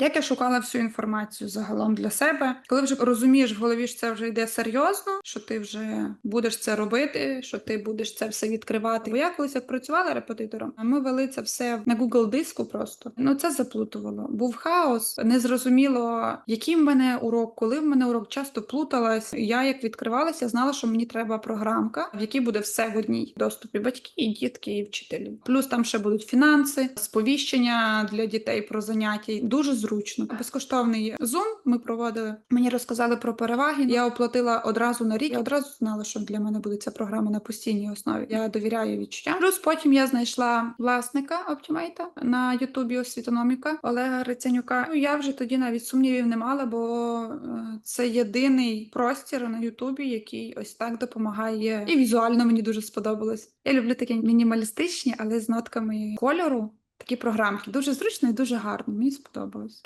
Як я шукала всю інформацію загалом для себе, коли вже розумієш в голові, що це вже йде серйозно, що ти вже будеш це робити, що ти будеш це все відкривати. Бо я колись як працювала репетитором, а ми вели це все на Google диску просто. Ну це заплутувало. Був хаос, незрозуміло, який в мене урок, коли в мене урок часто плуталась. Я як відкривалася, знала, що мені треба програмка, в якій буде все в одній доступі батьки, і дітки, і вчителі. Плюс там ще будуть фінанси, сповіщення для дітей про заняття. Дуже зручно. Безкоштовний Zoom ми проводили. Мені розказали про переваги. Я оплатила одразу на рік. Я одразу знала, що для мене буде ця програма на постійній основі. Я довіряю відчуттям. Плюс потім я знайшла власника Optimate на Ютубі освітономіка Олега Рицянюка. Ну я вже тоді навіть сумнівів не мала, бо е, це єдиний простір на Ютубі, який ось так допомагає. І візуально мені дуже сподобалось. Я люблю такі мінімалістичні, але з нотками кольору. Такі програмки дуже зручно і дуже гарно. Мені сподобалось.